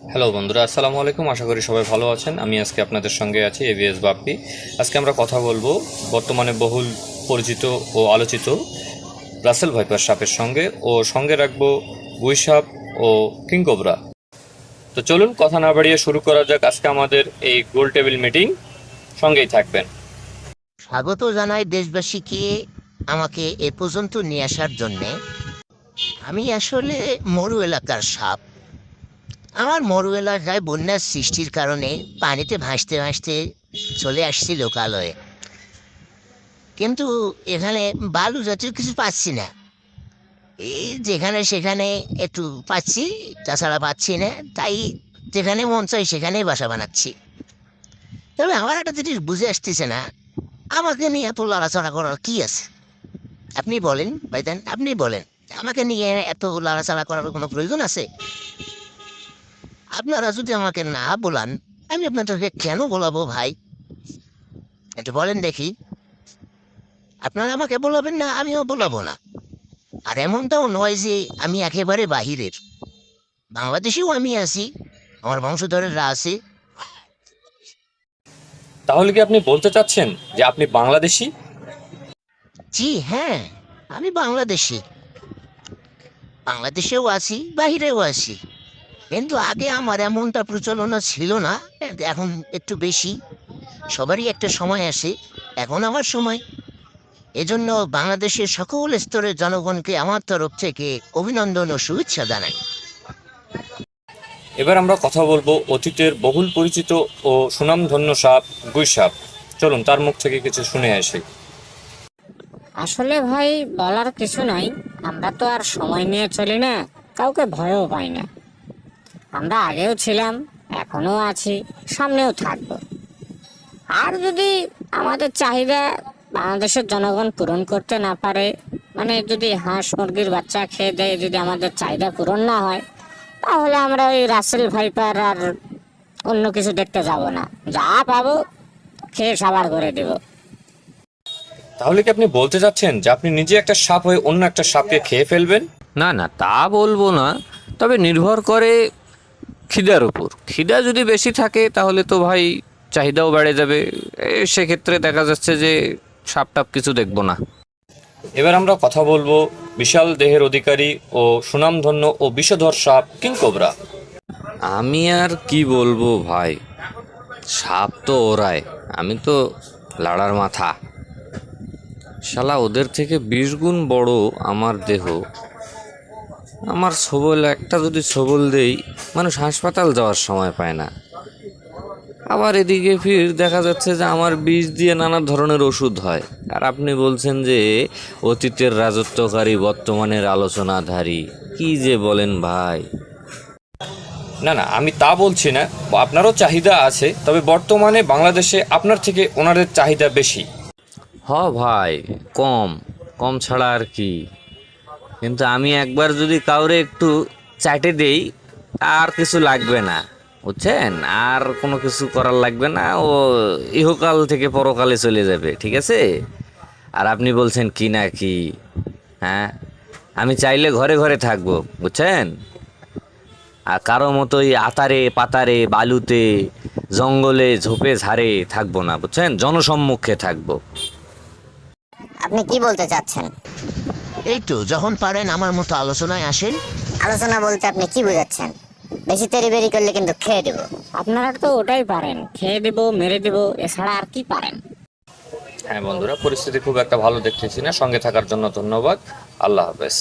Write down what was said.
Hello বন্ধুরা, আসসালামু আলাইকুম। আশা করি সবাই ভালো আছেন। আমি আজকে আপনাদের সঙ্গে আছি এভিএস বাপ্পি। আজকে আমরা কথা বলব বর্তমানে বহুল পরিচিত ও আলোচিত রাসেল ভাইপার সাপের সঙ্গে ও সঙ্গে রাখব গুই সাপ ও কিংকোবরা তো চলুন, কথা না বাড়িয়ে শুরু করা যাক। আজকে আমাদের এই গোল টেবিল মিটিং। সঙ্গেই থাকবেন। স্বাগত জানাই দেশবাসীকে আমাকে এ পর্যন্ত নিয়ে আসার জন্যে। আমি আসলে মরু এলাকার সাপ। আমার মরু এলাকায় বন্যার সৃষ্টির কারণে পানিতে ভাসতে ভাসতে চলে আসছি লোকালয়ে কিন্তু এখানে বালু জাতীয় কিছু পাচ্ছি না। এই যেখানে সেখানে একটু পাচ্ছি, তাছাড়া পাচ্ছি না। তাই যেখানে মন চাই সেখানেই বাসা বানাচ্ছি। তবে আমার একটা জিনিস বুঝে আসতেছে না, আমাকে নিয়ে এত লড়াচড়া করার কি আছে? আপনি বলেন ভাইদান আপনি বলেন। আমাকে নিয়ে এত লড়াচড়া করার কোনো প্রয়োজন আছে? আপনারা যদি আমাকে না বলান আমি আপনাদেরকে কেন বলাবো ভাই? একটু বলেন দেখি। আপনারা আমাকে বলাবেন না আমিও বলাবো না। আর এমনটাও নয় যে আমি একেবারে বাহিরের। বাংলাদেশেও আমি আছি আমার বংশধরেরা আছে। তাহলে কি আপনি বলতে চাচ্ছেন যে আপনি বাংলাদেশি? জি হ্যাঁ আমি বাংলাদেশি। বাংলাদেশেও আছি বাহিরেও আছি। কিন্তু আগে আমার এমনটা প্রচলনা ছিল না এখন একটু বেশি। সবারই একটা সময় আসে এখন আমার সময়। এজন্য বাংলাদেশের সকল স্তরের জনগণকে আমার তরফ থেকে অভিনন্দন ও শুভেচ্ছা জানাই। এবার আমরা কথা বলব অতীতের বহুল পরিচিত ও সুনামধন্য সাপ গুই সাপ। চলুন তার মুখ থেকে কিছু শুনে আসি। আসলে ভাই বলার কিছু নাই। আমরা তো আর সময় নিয়ে চলি না কাউকে ভয়ও পাই না। আমরা আগেও ছিলাম এখনও আছি সামনেও থাকব। আর যদি আমাদের চাহিদা বাংলাদেশের জনগণ পূরণ করতে না পারে মানে যদি হাঁস মুরগির বাচ্চা খেয়ে দেয় যদি আমাদের চাহিদা পূরণ না হয় তাহলে আমরা ওই রাসেল ভাইপার আর অন্য কিছু দেখতে যাব না। যা পাবো খেয়ে সাবার করে দেবো। তাহলে কি আপনি বলতে চাচ্ছেন যে আপনি নিজে একটা সাপ হয়ে অন্য একটা সাপকে খেয়ে ফেলবেন? না না তা বলব না। তবে নির্ভর করে খিদার উপর। খিদা যদি বেশি থাকে তাহলে তো ভাই চাহিদাও বেড়ে যাবে। সেক্ষেত্রে দেখা যাচ্ছে যে সাপ টাপ কিছু দেখব না। এবার আমরা কথা বলব বিশাল দেহের অধিকারী ও সুনামধন্য ও বিষধর সাপ কিংকোবরা আমি আর কি বলব ভাই? সাপ তো ওরাই। আমি তো লাড়ার মাথা। শালা ওদের থেকে বিশ গুণ বড় আমার দেহ আমার সবল একটা যদি সবল দেই মানুষ হাসপাতাল যাওয়ার সময় পায় না। আবার এদিকে ফির দেখা যাচ্ছে যে আমার বিষ দিয়ে নানা ধরনের ওষুধ হয়। আর আপনি বলছেন যে অতীতের রাজত্বকারী বর্তমানের আলোচনাধারী কি যে বলেন ভাই? না না আমি তা বলছি না। আপনারও চাহিদা আছে তবে বর্তমানে বাংলাদেশে আপনার থেকে ওনাদের চাহিদা বেশি। হ ভাই কম। কম ছাড়া আর কি। কিন্তু আমি একবার যদি কাউরে একটু চাটে দেই, আর কিছু লাগবে না, বুঝছেন? আর কোনো কিছু করার লাগবে না, ও ইহকাল থেকে পরকালে চলে যাবে, ঠিক আছে? আর আপনি বলছেন, কি না কি? হ্যাঁ? আমি চাইলে ঘরে ঘরে থাকব, বুঝছেন? আর কারও মতোই আতারে, পাতারে, বালুতে, জঙ্গলে, ঝোপে, ঝাড়ে থাকব না, বুঝছেন? জনসম্মুখে থাকব। আপনি কি বলতে চাচ্ছেন? এই তো যখন পারেন আমার মতো আলোচনায় আসেন। আলোচনা বলতে আপনি কি বোঝাচ্ছেন? বেশি তেরি বেরি করলে কিন্তু খেয়ে দেবো। আপনারা তো ওটাই পারেন খেয়ে দেবো মেরে দেবো এছাড়া আর কি পারেন? হ্যাঁ বন্ধুরা পরিস্থিতি খুব একটা ভালো দেখতেছি না। সঙ্গে থাকার জন্য ধন্যবাদ। আল্লাহ হাফেজ।